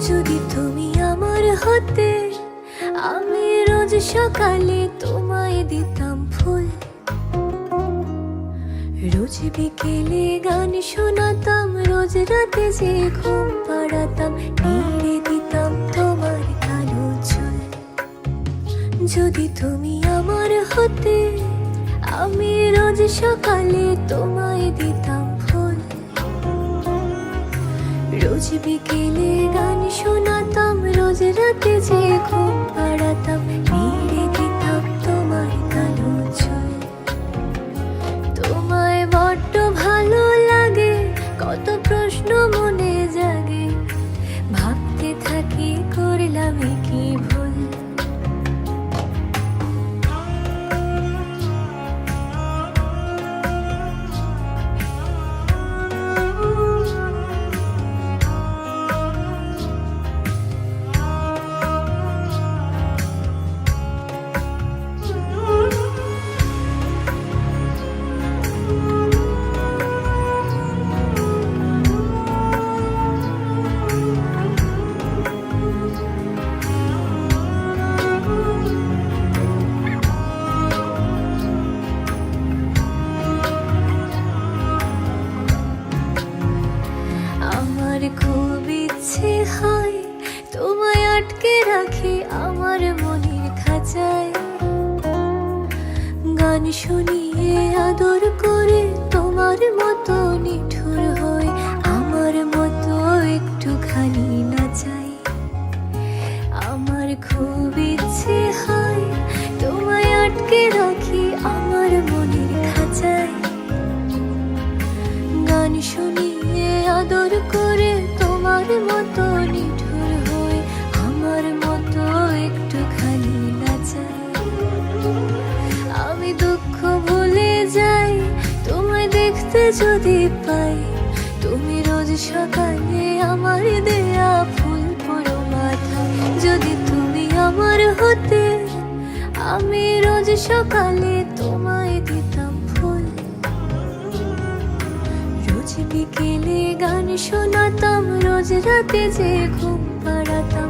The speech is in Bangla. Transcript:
যদি তুমি আমার হতে, আমি রোজ সকালে তোমায় দিতাম ফুল। রোজ বিকেলে গান শোনাতাম, রোজ রাতে যে ঘুম পাড়াতাম নিয়ে দিতাম তোমার কালো চুল। যদি তুমি আমার হতে, আমি রোজ সকালে তোমায় দিতাম রোজ বিকেলে গান শোনাতাম রোজ রাতে যে ঘুম ইচ্ছে হয়, তোমায় আটকে রাখি আমার মনের খাঁচায়। গান শুনিয়ে আদর করে তোমার মতো নিঠুর হয়ে। যদি পাই, তুমি রোজ সকালে আমার দেয়া ফুল পুরো মাথায়। যদি তুমি আমার হতে, আমি রোজ সকালে তোমায় দিতাম ফুল। রোজ বিকেলে গান শোনাতাম, রোজ রাতে যে ঘুম পাড়াতাম।